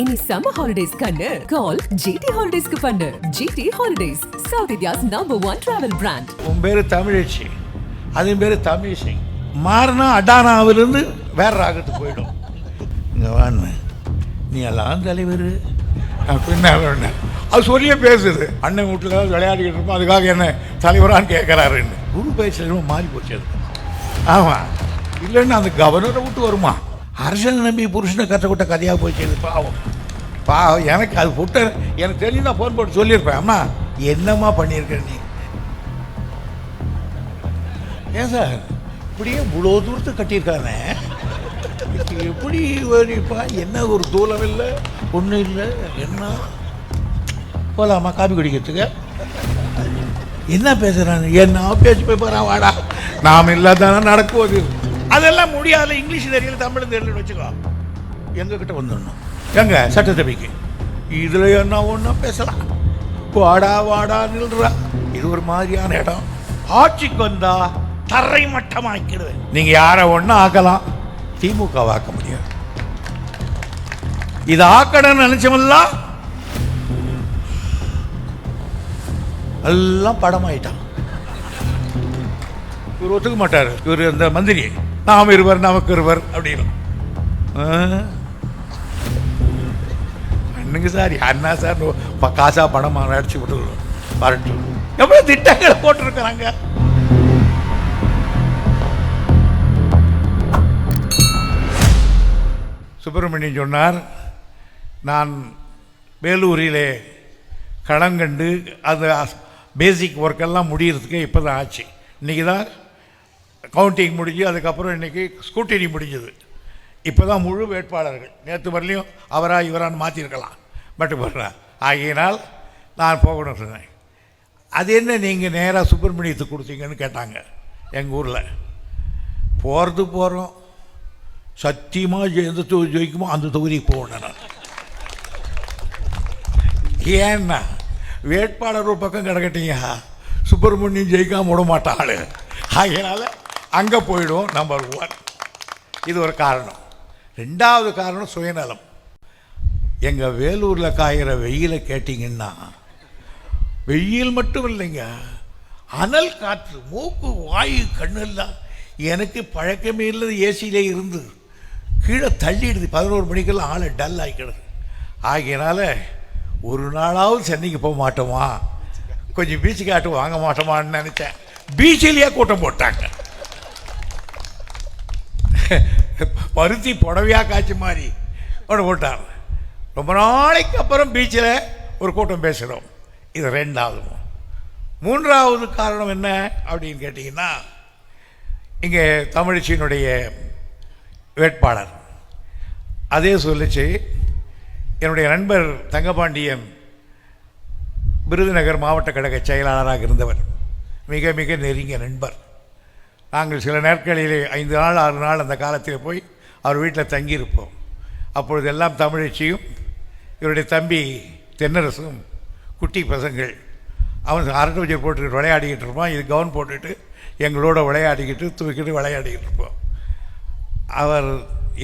இனி summer holidays கண்ணு. கால் GT ஹாலிடேஸ்க்கு பண்ணு. GT holidays South India's number one travel brand உன் பேர் தமிழச்சி அதன் பேர் தமிழிசை. மாறினா அடானாவிலிருந்து வேற ராகத்துக்கு போயிடும். இங்கே வான்னு நீ எல்லாம் தலைவர். அப்படின்னு அது சொல்லியே பேசுது. அண்ணன் வீட்டில் விளையாடிக்கிட்டு இருப்போம். அதுக்காக என்ன தலைவரான்னு கேட்குறாருன்னு குரு பேசுறது மாறி போச்சு அது. ஆமாம் இல்லைன்னா அந்த கவர்னரை விட்டு வருமா? அரசனை நம்பி புருஷனை கற்றுக்கிட்ட கதையாக போச்சு இது பாவம். பாவம் எனக்கு அது புட்ட எனக்கு தெரிஞ்சு நான் ஃபோன் போட்டு சொல்லியிருப்பேன். அம்மா என்னம்மா பண்ணியிருக்க நீ? ஏன் சார்? இப்படியே இவ்வளோ தூரத்தை கட்டியிருக்கானே? எப்படி வரிப்பா என்ன ஒரு தூளம் இல்லை ஒன்றும் இல்லை என்ன? போகலாமா காபி குடிக்கிறதுக்கு? என்ன பேசுகிறான் என்ன பேச்சு போய் போகிறான் வாடா. நாம் இல்லாதானே நடக்குவது அதெல்லாம் முடியாது இங்கிலீஷ் தெரியல தமிழ் தெரியலன்னு வச்சுக்கோ. எங்ககிட்ட வந்துடணும். எங்க? சட்டசபைக்கு. இதில் என்ன ஒன்றா பேசலாம்? வாடா வாடா நில்றா. இது ஒரு மாதிரியான இடம். ஆட்சிக்கு வந்தா தரை மட்டமாக்கிடுவேன். நீங்க யாரை ஒன்றா ஆக்கலாம்? திமுக ஆக்க முடியாது. இது ஆக்கணும்னு நினைச்சவெல்லாம் எல்லாம் படமாயிட்டான். இவர் ஒத்துக்க மாட்டார். இவர் அந்த மந்திரி நாம் இருவர் நமக்கு இருவர் அப்படின்னு. பண்ணுங்க என்னங்க சார் என்ன சார் காசா பணம் அடிச்சு விட்டு வரட்டு எவ்வளோ திட்டங்களை போட்டிருக்கிறாங்க? சுப்பிரமணியன் சொன்னார் நான் வேலூரிலே களங்கண்டு அது பேசிக் ஒர்க்கெல்லாம் முடிகிறதுக்கு இப்போ தான் ஆச்சு. இன்றைக்கி தான் கவுண்டிங் முடிஞ்சு அதுக்கப்புறம் இன்றைக்கி ஸ்கூட்டினி முடிஞ்சது. இப்போ தான் முழு வேட்பாளர்கள். நேற்று வரலையும் அவராக இவரான்னு மாற்றிருக்கலாம் பட் வர்றா ஆகையினால் நான் போகணும் சொன்னேன். அது என்ன நீங்கள் நேராக சுப்பிரமணியத்துக்கு கொடுத்தீங்கன்னு கேட்டாங்க எங்கள் ஊரில். போகிறது போகிறோம் சத்தியமாக எந்த தொகுதி ஜெயிக்குமோ அந்த தொகுதிக்கு போகணும் நான். ஏன்னா வேட்பாளர் ஒரு பக்கம் கிடக்கட்டீங்க சுப்பிரமணியம் ஜெயிக்காம விட மாட்டாள். ஆகையினால அங்கே போயிடுவோம் நம்பர் ஒன் இது ஒரு காரணம். ரெண்டாவது காரணம் சுயநலம். எங்கள் வேலூரில் காயிற வெயிலை கேட்டிங்கன்னா வெயில் மட்டும் இல்லைங்க. அனல் காற்று மூக்கு வாயு கண்ணெல்லாம் எனக்கு பழக்கமே இல்லை ஏசியிலே இருந்து கீழே தள்ளிடுது. பதினோரு மணிக்கெல்லாம் ஆளை டல் ஆகிக்கிடுது ஆகியனால ஒரு நாளாவது சென்னைக்கு போக மாட்டோமா? கொஞ்சம் பீச்சு காட்டு வாங்க மாட்டோமான்னு நினச்சேன். பீச்சிலேயே கூட்டம் போட்டாங்க. பருத்தி புடவையாக காய்ச்சி மாதிரி. ஒன்று போட்டார் ரொம்ப நாளைக்கு அப்புறம் பீச்சில் ஒரு கூட்டம் பேசுகிறோம் இது ரெண்டாவது மூன்றாவது காரணம் என்ன அப்படின்னு கேட்டிங்கன்னா இங்கே தமிழ்ச்சியினுடைய வேட்பாளர். அதே சொல்லிச்சு என்னுடைய நண்பர் தங்கபாண்டியன் விருதுநகர் மாவட்ட கழக செயலாளராக இருந்தவர். மிக மிக நெருங்கிய நண்பர். நாங்கள் சில நாட்களிலே ஐந்து நாள் ஆறு நாள் அந்த காலத்தில் போய் அவர் வீட்டில் தங்கியிருப்போம். அப்பொழுதெல்லாம் தமிழச்சியும் இவருடைய தம்பி தென்னரசும் குட்டி பசங்கள் அவன் அரட்டை வச்சு போட்டுக்கிட்டு விளையாடிக்கிட்டு இருப்பான். இது கவுன் போட்டுட்டு எங்களோட விளையாடிக்கிட்டு தூக்கிட்டு விளையாடிக்கிட்டு இருப்போம். அவர்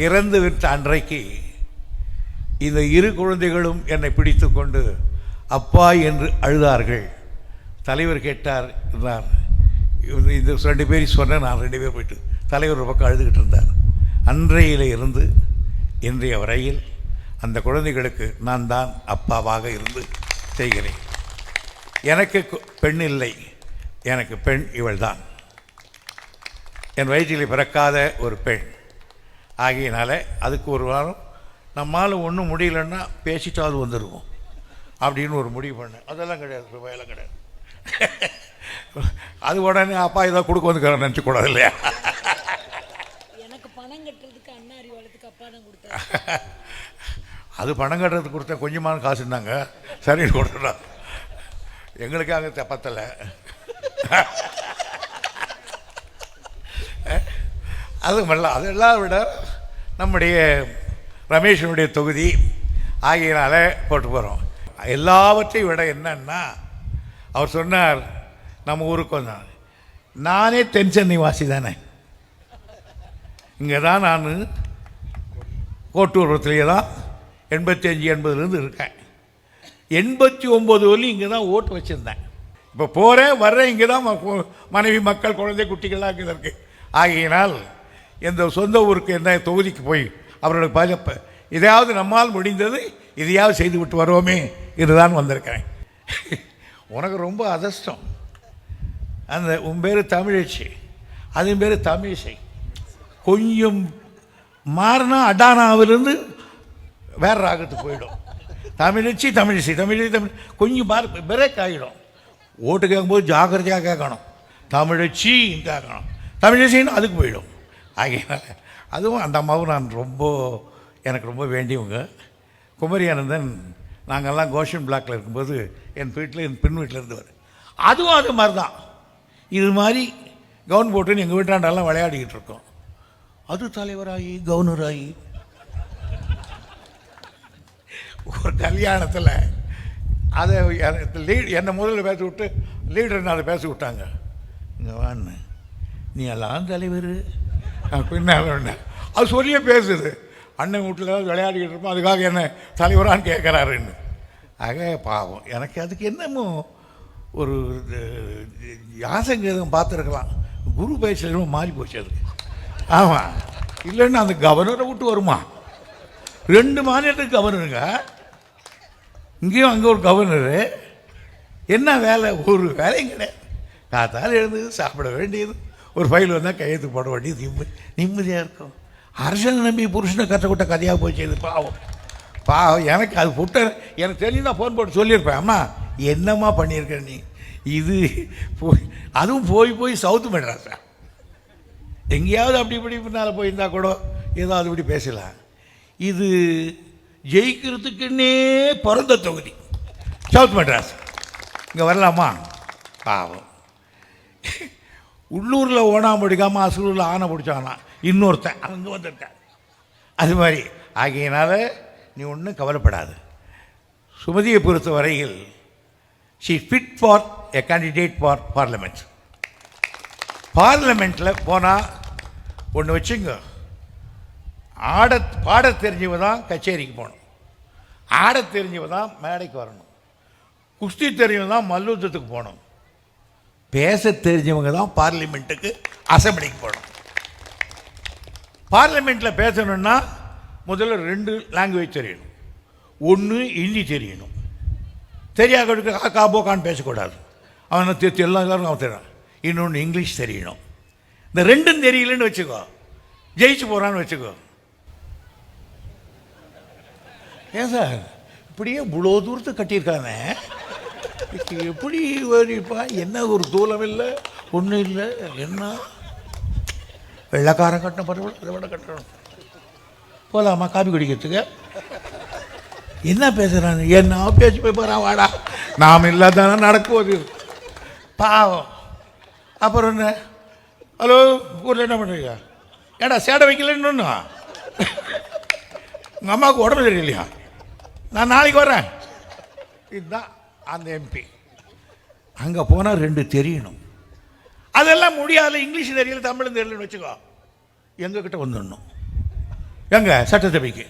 இறந்து விட்ட அன்றைக்கு இந்த இரு குழந்தைகளும் என்னை பிடித்து கொண்டு அப்பா என்று அழுதார்கள். தலைவர் கேட்டார் இருந்தார் இது இது ரெண்டு பேரும் சொன்னேன் நான் ரெண்டு பேர் போயிட்டு. தலைவர் ஒரு பக்கம் அழுதுகிட்டு இருந்தார். அன்றையில இருந்து இன்றைய வரையில் அந்த குழந்தைகளுக்கு நான் தான் அப்பாவாக இருந்து செய்கிறேன். எனக்கு கு- பெண் இல்லை. எனக்கு பெண் இவள்தான். என் வயிற்றில் பிறக்காத ஒரு பெண். ஆகியனால அதுக்கு ஒரு வாரம் நம்மால் ஒன்றும் முடியலன்னா பேசிட்டாலும் வந்துடுவோம் அப்படின்னு ஒரு முடிவு பண்ணேன். அதெல்லாம் கிடையாது ரூபாயெல்லாம் கிடையாது. அது உடனே அப்பா ஏதோ கொடுக்க வந்துக்கிறேன் நினச்சக்கூடாது இல்லையா எனக்கு பணம் கட்டுறதுக்கு அண்ணா அறிவாளத்துக்கு அப்பா தான் கொடுத்தாரு. அது பணம் கட்டுறதுக்கு கொடுத்தேன் கொஞ்சமான காசு இருந்தாங்க. சரின்னு கொடுத்துட்டான் எங்களுக்கு அங்கே பத்தலை. அதுமல்ல அதெல்லாம் விட நம்முடைய ரமேஷனுடைய தொகுதி ஆகியனால போட்டு போகிறோம் எல்லாவற்றையும் விட என்னன்னா அவர் சொன்னார் நம்ம ஊருக்கு வந்தார் நானே தென் சென்னை வாசி தானே. இங்கே தான் நான் கோட்டூரத்துலேயே தான் எண்பத்தி அஞ்சு எண்பதுலேருந்து இருக்கேன். எண்பத்தி ஒம்பது வரலையும் இங்கே தான் ஓட்டு வச்சுருந்தேன். இப்போ போகிறேன் வர்றேன் இங்கே தான் மனைவி மக்கள் குழந்தை குட்டிகள்லாம் இங்கே இருக்கு. ஆகையினால் எந்த சொந்த ஊருக்கு என்ன தொகுதிக்கு போய் அவரோட பாஜப்ப இதையாவது நம்மால் முடிந்தது இதையாவது செய்து விட்டு வருவோமே இதுதான் வந்திருக்கிறேன். உனக்கு ரொம்ப அதிர்ஷ்டம். அந்த உன் பேர் தமிழச்சி. அதன் பேர் தமிழிசை. கொஞ்சம் மாறினா அடானாவிலிருந்து வேற ராகத்துக்கு போயிடும். தமிழச்சி தமிழிசை தமிழிசை தமிழ் கொஞ்சம் மாறு பிரேக் ஆகிடும் ஓட்டு கேட்கும்போது ஜாக்கிரதையாக கேட்கணும். தமிழச்சி கேட்கணும். தமிழிசைன்னு அதுக்கு போயிடும். ஆகையினால அதுவும் அந்த அம்மாவும் நான் ரொம்ப எனக்கு ரொம்ப வேண்டியவங்க. குமரி ஆனந்தன் நாங்கள்லாம் கோஷன் பிளாக்கில் இருக்கும்போது என் வீட்டில் என் பெண் வீட்டில் இருந்தவர். அதுவும் அது மாதிரி தான் இது மாதிரி கவுன் போட்டுன்னு எங்கள் வீட்டாண்டெல்லாம் விளையாடிக்கிட்டு இருக்கோம். அது தலைவராகி கவர்னராகி ஒரு கல்யாணத்தில் அதை லீட் என்னை முதல்ல பேச விட்டு லீடர் அதை பேச விட்டாங்க இங்கே வான்னு. நீ எல்லாம் தலைவர். பின்னால் அது சொல்லியே பேசுது. அண்ணன் வீட்டில் விளையாடிக்கிட்டு இருப்போம் அதுக்காக என்ன தலைவரான்னு கேட்குறாருன்னு. ஆக பாவம். எனக்கு அதுக்கு என்னமோ ஒரு யாசங்கேதம் பார்த்துருக்கலாம். குரு பயிற்சியில் மாறி போச்சு அதுக்கு. ஆமாம் இல்லைன்னா அந்த கவர்னரை விட்டு வருமா? ரெண்டு மாநிலத்துக்கு கவர்னருங்க இங்கேயும் அங்கே ஒரு கவர்னரு என்ன வேலை? ஒரு வேலையும் கிடையாது. காத்தால் எழுந்தது சாப்பிட வேண்டியது. ஒரு ஃபைல் வந்தால் கையெழுத்து போட வேண்டியது. நிம்மதி நிம்மதியாக இருக்கும். அரசனை நம்பி புருஷனை கற்றுக்கிட்ட கதையாக போச்சு இது பாவம். பாவம் எனக்கு அது புட்ட எனக்கு தெரிஞ்சு நான் ஃபோன் போட்டு சொல்லியிருப்பேன். அம்மா என்னம்மா பண்ணியிருக்க நீ? இது போய் அதுவும் போய் போய் சவுத்து மெட்ராஸா. எங்கேயாவது அப்படி இப்படி பின்னால் போயிருந்தா கூட ஏதாவது இப்படி பேசலாம். இது ஜெயிக்கிறதுக்குன்னே பிறந்த தொகுதி. சவுத் மெட்ராஸ். இங்கே வரலாமா? பாவம். உள்ளூரில் ஓனா பிடிக்காமல் அசூரில் ஆனை பிடிச்சானா? இன்னொருத்தன் அங்கே வந்திருக்கான் அது மாதிரி. ஆகையினால் நீ ஒன்றும் கவலைப்படாது. சுமதியை பொறுத்த வரையில் she fit for a candidate for parliament பார்லமெண்ட்டில் போனால் ஒன்று வச்சுங்க. ஆட பாட தெரிஞ்சவ தான் கச்சேரிக்கு போகணும். ஆட தெரிஞ்சவ தான் மேடைக்கு வரணும். குஸ்தி தெரிஞ்சவங்க தான் மல்யுத்தத்துக்கு போகணும். பேச தெரிஞ்சவங்க தான் பார்லிமெண்ட்டுக்கு அசம்பிளிக்கு போகணும். பார்லிமெண்ட்டில் பேசணும்னா முதல்ல ரெண்டு லாங்குவேஜ் தெரியணும். ஒன்று ஹிந்தி தெரியணும். தெரியாதவனுக்கு காக்கா போக்கான்னு பேசக்கூடாது. அவனை தெ- எல்லா எல்லாரும் அவன் தெரியும் இன்னொன்று இங்கிலீஷ் தெரியணும். இந்த ரெண்டும் தெரியலன்னு வச்சுக்கோ. ஜெயிச்சு போகிறான்னு வச்சுக்கோ. ஏன் சார்? இப்படியே இவ்வளோ தூரத்தை கட்டியிருக்கானே? எப்படி வரிப்பா என்ன ஒரு தூலம் இல்லை? ஒன்றும் இல்லை. என்ன? வெள்ளக்காரன் கட்டின பரவாயில்ல அதை விட கட்டணும். போகலாமா காபி குடிக்கிறதுக்கு? என்ன பேசுகிறான் என்ன பேசி போய் போகிறான் வாடா. நாம் இல்லாதானே நடக்குவது பாவம். அப்புறம் என்ன? ஹலோ ஊரில் என்ன பண்ணுறீங்க ஏடா சேடை வைக்கலன்னு ஒன்று உங்கள் அம்மாவுக்கு உடம்பு சரியில்லையா? நான் நாளைக்கு வரேன். இதுதான் அந்த எம்பி அங்கே போனால் ரெண்டு தெரியணும். அதெல்லாம் முடியாத இங்கிலீஷ் தெரியல தமிழ் தெரியலன்னு வச்சுக்கோ. எங்ககிட்ட வந்துடணும் எங்க? சட்டசபைக்கு.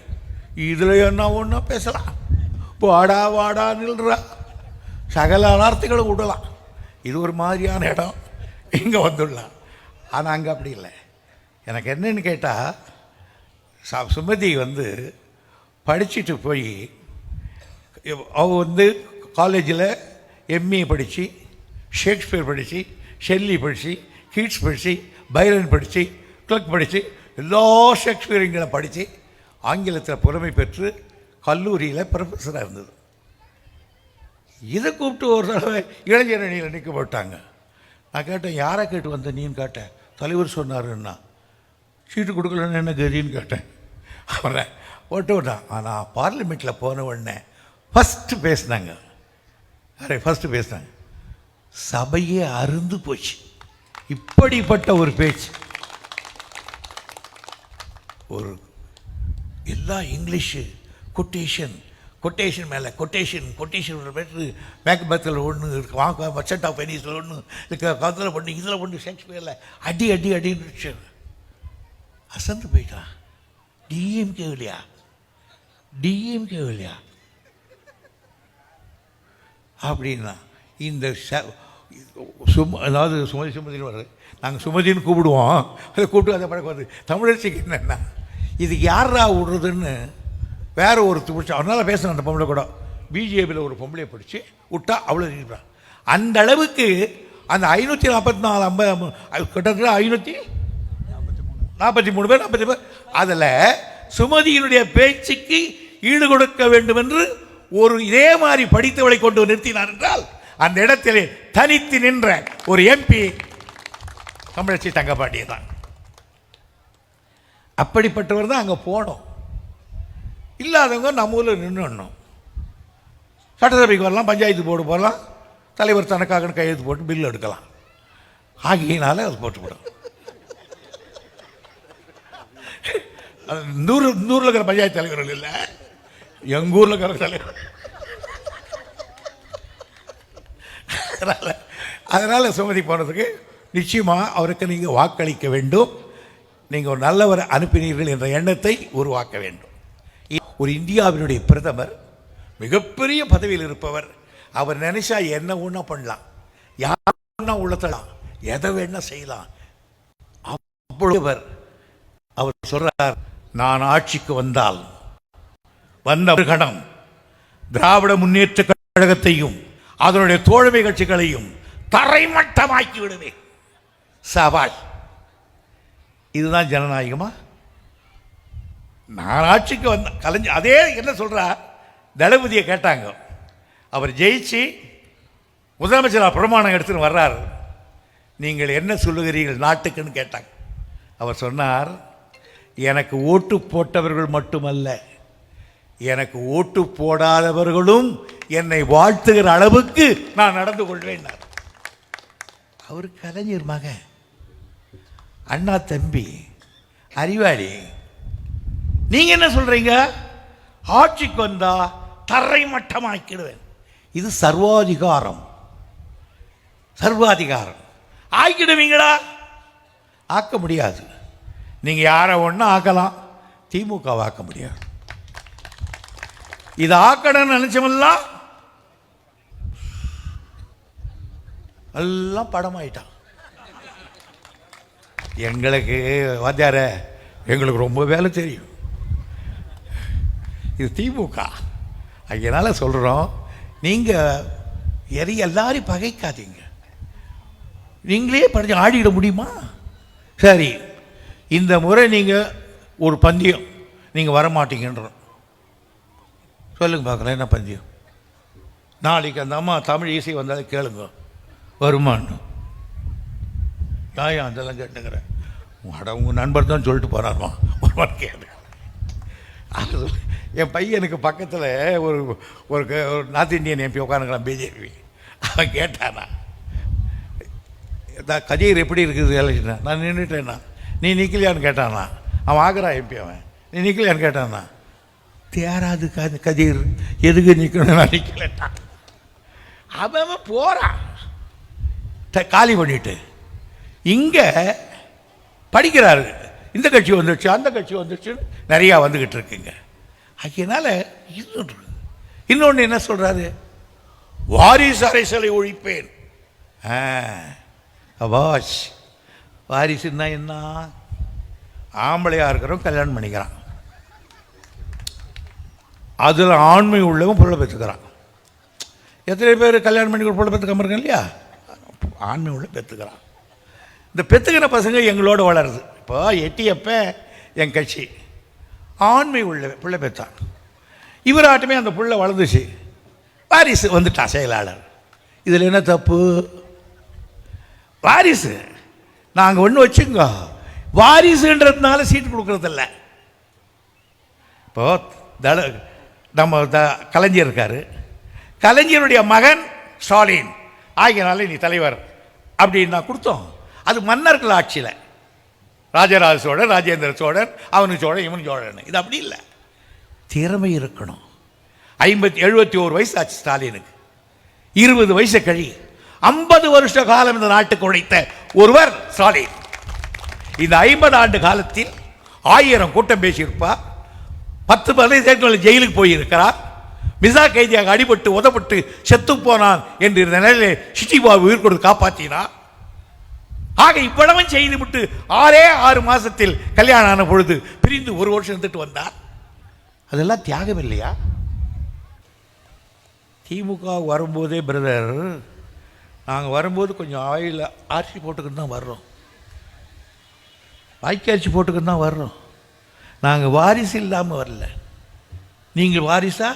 இதில் என்ன ஒன்றா பேசலாம்? வாடா வாடா நில்றா. சகல வார்த்தைகளும் விடலாம் இது ஒரு மாதிரியான இடம். இங்கே வந்துடலாம். ஆனால் அங்கே அப்படி இல்லை. எனக்கு என்னன்னு கேட்டால் ச- சுமதி வந்து படிச்சுட்டு போய் அவள் வந்து காலேஜில் எம்ஏ படித்து ஷேக்ஸ்பியர் படித்து ஷெல்லி படித்து கீட்ஸ் படித்து பைரன் படித்து கிளக் படித்து எல்லா ஷேக்ஸ்பியரிங்களை படித்து ஆங்கிலத்தில் புலமை பெற்று கல்லூரியில் ப்ரொஃபஸராக இருந்தது. இதை கூப்பிட்டு ஒரு தடவை இளைஞர் அணியில் நிற்க போட்டாங்க. நான் கேட்டேன் யாரை கேட்டு வந்த நீன்னு? கேட்டேன். தலைவர் சொன்னாருன்னா சீட்டு கொடுக்கலன்னு என்ன கதின்னு? கேட்டேன். அவரை ஓட்டு விட்டான் ஆனால் பார்லிமெண்ட்டில் போன உடனே ஃபஸ்ட்டு பேசினாங்க. அரே ஃபஸ்ட்டு பேசினாங்க? சபையே அருந்து போச்சு. இப்படிப்பட்ட ஒரு பேச்சு. ஒரு எல்லா இங்கிலீஷு கொட்டேஷன் கொட்டேஷன் மேலே கொட்டேஷன் கொட்டேஷன் பெற்று மேக்பத்தில் ஒன்று இருக்கு வாங்க மச்சட் ஆஃப் பெனிஸில் ஒன்று இருக்க கதில் பண்ணு இதில் பண்ணு ஷேக்ஸ்பியரில் அடி அடி அடின்னு அசந்து போயிட்டான் டிஎம்கே இல்லையா? டிஎம்கே இல்லையா? அப்படின்னா இந்த ச சும அதாவது சுமதி சுமதின்னு வர்றது. நாங்கள் சுமதின்னு கூப்பிடுவோம். அதை கூப்பிட்டு அதை பழக்கம் வருது. தமிழரசிக்கு என்னென்னா இது யாரா விடுறதுன்னு வேற ஒரு பிடிச்சி அவனால் பேசணும் அந்த பொம்பளை கூட. பிஜேபியில் ஒரு பொம்பளையை பிடிச்சி விட்டா அவ்வளோ நினைப்பான் அந்த அளவுக்கு அந்த ஐநூற்றி நாற்பத்தி நாலு ஐம்பது கிட்டத்தட்ட ஐநூற்றி நாற்பத்தி மூணு பேர் நாற்பத்தி பேர். அதில் சுமதியினுடைய பேச்சுக்கு ஈடு கொடுக்க வேண்டும் என்று ஒரு இதே மாதிரி படித்தவளை கொண்டு நிறுத்தினார் என்றால் அந்த இடத்திலே தனித்து நின்ற ஒரு எம்பி தமிழச்சி தங்கப்பாண்டிய தான். அப்படிப்பட்டவர் தான் அங்கே போனோம். இல்லாதவங்க நம்ம ஊரில் நின்றுடணும் சட்டசபைக்கு வரலாம் பஞ்சாயத்து போர்டு போகலாம் தலைவர் தனக்காக கையெழுத்து போட்டு பில் எடுக்கலாம். ஆகியனால அது போட்டுவிடும். நூறு இந்த இருக்கிற பஞ்சாயத்து தலைவர்கள் இல்லை. எங்கள் ஊரில் இருக்கிற தலைவர். அதனால் அதனால் சுமதி போனதுக்கு நிச்சயமாக அவருக்கு நீங்கள் வாக்களிக்க வேண்டும். நீங்கள் ஒரு நல்லவரை அனுப்பினீர்கள் என்ற எண்ணத்தை உருவாக்க வேண்டும். ஒரு இந்தியாவினுடைய பிரதமர் மிகப்பெரிய பதவியில் இருப்பவர். அவர் நினைச்சா என்ன ஒன்றா பண்ணலாம்? யார் ஒன்றா உள்ளத்தலாம் எதை வேணா செய்யலாம். அவ்வளவர் அவர் சொல்கிறார் சொல்றார் நான் ஆட்சிக்கு வந்தால் வந்த ஒரு கணம் திராவிட முன்னேற்ற கழகத்தையும் அதனுடைய தோழமை கட்சிகளையும் தரைமட்டமாக்கி விடுவேன் சவால். இதுதான் ஜனநாயகமா? நான் ஆட்சிக்கு வந்த கலைஞர் அதே என்ன சொல்கிறா தளபதியை கேட்டாங்க. அவர் ஜெயிச்சு முதலமைச்சர் பிரமாணம் எடுத்துன்னு வர்றார். நீங்கள் என்ன சொல்லுகிறீர்கள் நாட்டுக்குன்னு கேட்டாங்க. அவர் சொன்னார் எனக்கு ஓட்டு போட்டவர்கள் மட்டுமல்ல. எனக்கு ஓட்டு போடாதவர்களும் என்னை வாழ்த்துகிற அளவுக்கு நான் நடந்து கொள்வேன். அவர் கலைஞர் மகன். அண்ணா தம்பி அறிவாளி. நீங்க என்ன சொல்றீங்க? ஆட்சிக்கு வந்தா தரை மட்டமாக்கிடுவேன். இது சர்வாதிகாரம். சர்வாதிகாரம். ஆக்கிடுவீங்களா? ஆக்க முடியாது. நீங்க யாரை ஒன்றும் ஆக்கலாம் திமுக ஆக்க முடியாது. இது ஆக்கணும்னு நினைச்சவெல்லாம் எல்லாம் படமாயிட்டான். எங்களுக்கு வாத்தியார எங்களுக்கு ரொம்ப வேலை தெரியும். இது திமுக. அதனால் சொல்கிறோம் நீங்கள் எதை எல்லாரையும் பகைக்காதீங்க. நீங்களே படிச்சு ஆடிட முடியுமா? சரி இந்த முறை நீங்கள் ஒரு பந்தயம் நீங்கள் வரமாட்டீங்கன்றோம். சொல்லுங்க பார்க்கலாம் என்ன பந்தயம் நாளைக்கு அந்த அம்மா தமிழ் இசை வந்தாலும் கேளுங்க. வருமான்னு ஏன் அதெல்லாம் கேட்டுக்கிறேன். அட உங்கள் நண்பர் தான் சொல்லிட்டு போகிறாருமா ஒரு கேளு அது என் பையனுக்கு பக்கத்தில் ஒரு ஒரு ஒரு நார்த் இந்தியன் எம்பி உட்காந்துக்கலாம் பிஜேபி அவன் கேட்டானா "இதா எப்படி இருக்குது? எலெக்ஷன் நான் நின்றுட்டேன்னா நீ நிற்கலையான்னு கேட்டானா? அவன் ஆக்ரா எம்பி அவன். நீ நிற்கலையான்னு கேட்டானா? தேராது கதிர். எதுக்கு நிற்கணும்னு நான் அவன் போகிறான் காலி பண்ணிட்டு. இங்கே படிக்கிறாரு. இந்த கட்சி வந்துடுச்சு அந்த கட்சி வந்துடுச்சுன்னு நிறையா வந்துக்கிட்டு இருக்குங்க. அதனால் இன்னொன்று. இன்னொன்று என்ன சொல்றாரு? வாரிசு அரசியலை ஒழிப்பேன். வாஷ் வாரிசுன்னா என்ன? ஆம்பளையா இருக்கிறோம் கல்யாணம் பண்ணிக்கிறான். அதில் ஆண்மை உள்ளவன் புள்ள பெற்றுக்கிறான். எத்தனை பேர் கல்யாணம் பண்ணி புள்ள பெற்றுக்காம இருக்காங்க இல்லையா? ஆண்மை உள்ள பெற்றுக்கிறான். இந்த பெற்றுக்கிற பசங்க எங்களோட வளருது. இப்போ எட்டியப்ப என் கட்சி. ஆண்மை உள்ள பிள்ளை பெற்றான். இவராட்டுமே அந்த புள்ள வளர்ந்துச்சு. வாரிசு வந்துட்டான் செயலாளர். இதில் என்ன தப்பு? வாரிசு. நாங்கள் ஒன்று வச்சுங்க வாரிசுன்றதுனால சீட்டு கொடுக்குறதில்ல. இப்போ தல நம்ம த கலைஞர் இருக்கார். கலைஞருடைய மகன் ஸ்டாலின். ஆகியனால நீ தலைவர் அப்படின்னு நான் கொடுத்தோம். அது மன்னர்கள் ஆட்சியில். ராஜராஜ சோழன் ராஜேந்திர சோழன் அவனுக்கு சோழன் இவன் சோழன். இது அப்படி இல்லை. திறமை இருக்கணும். ஐம்பத்தி எழுபத்தி ஓரு வயசு ஆச்சு ஸ்டாலினுக்கு. இருபது வயசு கழி ஐம்பது வருஷ காலம் இந்த நாட்டுக்கு உழைத்த ஒருவர் ஸ்டாலின். இந்த ஐம்பது ஆண்டு காலத்தில் ஆயிரம் கூட்டம் பேசியிருப்பார். பத்து பதினைந்து நாட்கள் ஜெயிலுக்கு போயிருக்கிறார். மிசா கைதியாக அடிபட்டு உதப்பட்டு செத்து போனான் என்று இந்த நிலையிலே சிட்டிபாபு உயிர் கொடுத்து காப்பாற்றினார். ஆக இவ்வளவும் செய்துவிட்டு ஆறே ஆறு மாசத்தில் கல்யாணம் ஆன பொழுது பிரிந்து ஒரு வருஷம் இருந்துட்டு வந்தார். அதெல்லாம் தியாகம் இல்லையா? திமுக வரும்போதே பிரதர் நாங்கள் வரும்போது கொஞ்சம் ஆயில் ஆர்சி போட்டுக்கிட்டு தான் வர்றோம். வாய்க்கு போட்டுக்கிட்டு தான் வர்றோம். நாங்கள் வாரிசு இல்லாமல் வரல. நீங்கள் வாரிசா?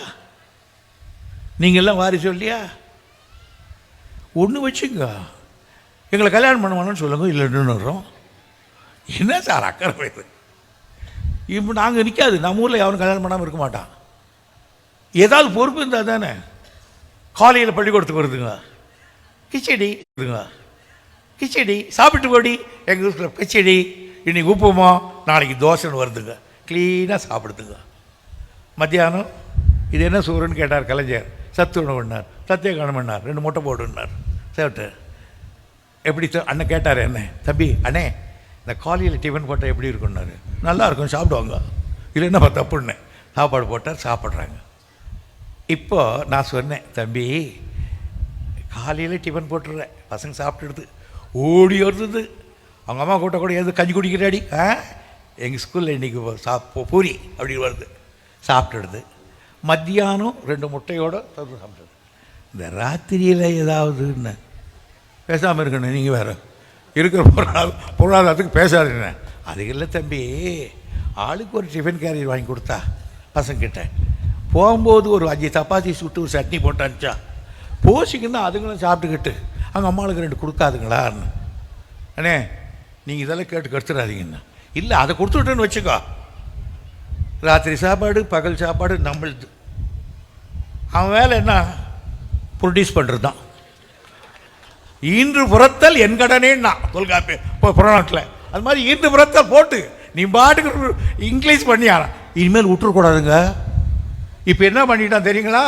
நீங்கள்லாம் வாரிசு இல்லையா? ஒன்று வச்சுங்க எங்களை கல்யாணம் பண்ண சொல்லுங்க இல்லைன்னு வர்றோம். என்ன சார் அக்கறை வயது இப்போ நாங்கள் நிற்காது நம்ம ஊரில் யாரும் கல்யாணம் பண்ணாமல் இருக்க மாட்டான். ஏதாவது பொறுப்பு இருந்தால் தானே. காலையில் பள்ளிக்கூடத்துக்கு வருதுங்க கிச்சடி வருதுங்க கிச்சடி. சாப்பிட்டு போடி. எங்கள் வீட்டில் கிச்சடி இன்னைக்கு உப்புமா நாளைக்கு தோசைன்னு வருதுங்க. க்ளீனாக சாப்பிடுதுங்க. மத்தியானம் இது என்ன சோறுன்னு கேட்டார் கலைஞர். சத்து உணவுன்னார். சத்திய பண்ணார் ரெண்டு முட்டை போடுன்னார். சாப்பிட்டு எப்படி அண்ணன் கேட்டார் என்ன தம்பி அண்ணே இந்த காலையில் டிஃபன் போட்டால் எப்படி இருக்குன்னாரு நல்லா இருக்கும் சாப்பிடுவாங்க. இல்லை என்னப்பா தப்புன்னு. சாப்பாடு போட்டால் சாப்பிட்றாங்க. இப்போ நான் சொன்னேன் தம்பி காலையில் டிஃபன் போட்டுடுறேன். பசங்க சாப்பிட்டுடுது. ஓடி வருது. அவங்க அம்மா கூட்ட கூட எது கஞ்சி குடிக்கிறாடி? ஆ? எங்கள் ஸ்கூலில் இன்றைக்கி சா பூரி அப்படி வருது. சாப்பிட்டுடுது. மத்தியானம் ரெண்டு முட்டையோடு தொடர்ந்து சாப்பிட்டுடுது. இந்த ராத்திரியில் ஏதாவதுன்னு பேசாமல் இருக்கணும் நீங்கள் வேறு. இருக்கிற பொருளாதார பொருளாதாரத்துக்கு பேசாதீங்க. அது இல்லை தம்பி. ஆளுக்கு ஒரு டிஃபன் கேரியர் வாங்கி கொடுத்தா பசங்கிட்ட. போகும்போது ஒரு அஞ்சு சப்பாத்தி சுட்டு ஒரு சட்னி போட்டு அனுப்பிச்சா போசிங்கன்னா அதுங்களும் சாப்பிட்டுக்கிட்டு அங்கே அம்மாளுக்கு ரெண்டு கொடுக்காதுங்களான்னு அண்ணே நீங்கள் இதெல்லாம் கேட்டு கெடுத்துடாதீங்கண்ணா இல்லை அதை கொடுத்துட்டேன்னு வச்சுக்கோ. ராத்திரி சாப்பாடு பகல் சாப்பாடு நம்மளுது அவன் வேலை என்ன? ப்ரொடியூஸ் பண்ணுறது தான் ஈன்று புறத்தல் என் கடனேன்னா. தொல்காப்பி புறநாட்டில். அது மாதிரி ஈன்று புறத்தல் போட்டு நீ பாட்டுக்கு இங்கிலீஷ் பண்ணியாரா? இனிமேல் விட்டுறக்கூடாதுங்க. இப்போ என்ன பண்ணிட்டான் தெரியுங்களா?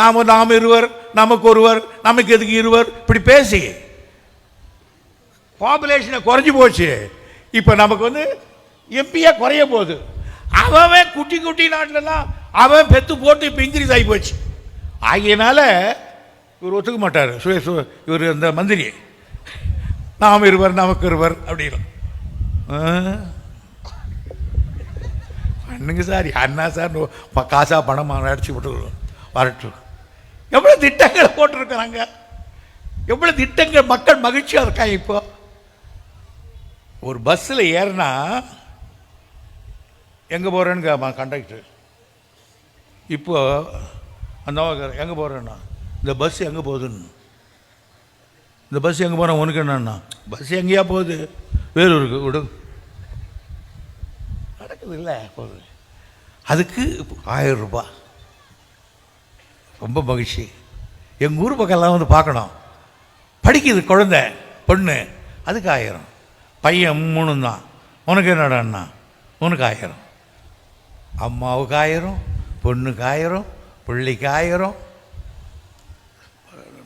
நாம் நாம் இருவர் நமக்கு ஒருவர் நமக்கு எதுக்கு இருவர்? இப்படி பேசி. பாப்புலேஷனை குறைஞ்சி போச்சு. இப்போ நமக்கு வந்து எம்பியாக குறைய போகுது. அவன் குட்டி குட்டி நாட்டிலலாம் அவன் பெத்து போட்டு இப்போ இன்க்ரீஸ் ஆகி போச்சு. ஆகியனால இவர் ஒத்துக்க மாட்டார். சுரேஷ் இவர் அந்த மந்திரி நாம் இருவர் நமக்கு இருவர் அப்படின்னு பண்ணுங்க சார். அண்ணா சார் காசாக ப- காசா பணமா அடிச்சு விட்டு வரட்டும் எவ்வளோ திட்டங்களை போட்டிருக்கிறாங்க. எவ்வளோ திட்டங்கள் மக்கள் மகிழ்ச்சியாக இருக்காங்க இப்போது ஒரு பஸ்ஸில் ஏறினா எங்கே போகிறேன்னு கேட்பான் கண்டக்டர் இப்போ அந்த எங்கே போகிறேன்னா இந்த பஸ் எங்கே போகுதுன்னு. இந்த பஸ் எங்கே போகிறேன் உனக்கு என்னன்னா? பஸ் எங்கேயா போகுது? வேலூருக்கு விடு. நடக்குது இல்லை போகுது. அதுக்கு ஆயிரம் ரூபாய். ரொம்ப மகிழ்ச்சி. எங்கள் ஊர் பக்கம்லாம் வந்து பார்க்கணும். படிக்குது குழந்தை பொண்ணு. அதுக்கு ஆயிரம். பையன் மூணு தான். உனக்கு அண்ணா? உனக்கு ஆயிரம். அம்மாவுக்கு ஆயிரம் பொண்ணுக்கு ஆயிரம் பிள்ளைக்கு ஆயிரம்.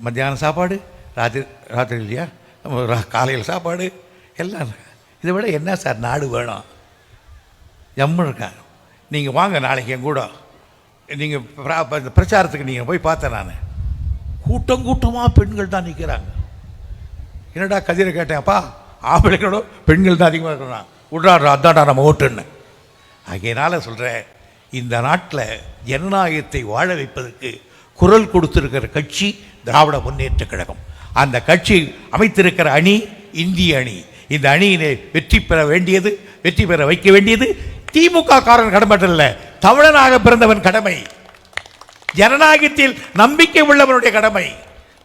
மத்தியானம் சாப்பாடு ராத்திரி ராத்திரி இல்லையா? நம்ம காலையில் சாப்பாடு எல்லாம் இதை விட என்ன சார் நாடு வேணும்? எம்மு இருக்காங்க. நீங்கள் வாங்க நாளைக்கு என் கூட. நீங்கள் இந்த பிரச்சாரத்துக்கு நீங்கள் போய் பார்த்தேன் நான். கூட்டம் கூட்டமாக பெண்கள் தான் நிற்கிறாங்க என்னடா கதிரை கேட்டேன்ப்பா ஆம்பளைங்களோட பெண்கள் தான் அதிகமாக இருக்கணும் விட்றாடுறா அதான்டா நம்ம ஓட்டுன்னு. ஆகையினால சொல்கிறேன் இந்த நாட்டில் ஜனநாயகத்தை வாழ வைப்பதற்கு குரல் கொடுத்திருக்கிற கட்சி திராவிட முன்னேற்ற கழகம். அந்த கட்சி அமைத்திருக்கிற அணி இந்திய அணி. இந்த அணியினை வெற்றி பெற வேண்டியது வெற்றி பெற வைக்க வேண்டியது திமுக காரன் கடமை அல்ல. தமிழனாக பிறந்தவன் கடமை. ஜனநாயகத்தில் நம்பிக்கை உள்ளவனுடைய கடமை.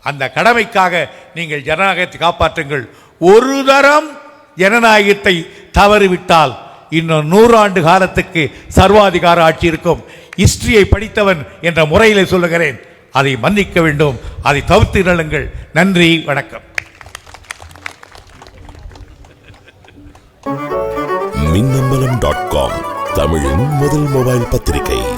அந்த கடமைக்காக நீங்கள் ஜனநாயகத்தை காப்பாற்றுங்கள். ஒரு தரம் ஜனநாயகத்தை தவறிவிட்டால் இன்னும் நூறாண்டு காலத்துக்கு சர்வாதிகார ஆட்சி இருக்கும். ஹிஸ்டரியை படித்தவன் என்ற முறையில் சொல்லுகிறேன். அதை மன்னிக்க வேண்டும். அதை தவிர்த்து நலுங்கள் நன்றி. வணக்கம். மின்னம்பலம் டாட் காம் தமிழின் முதல் மொபைல் பத்திரிகை.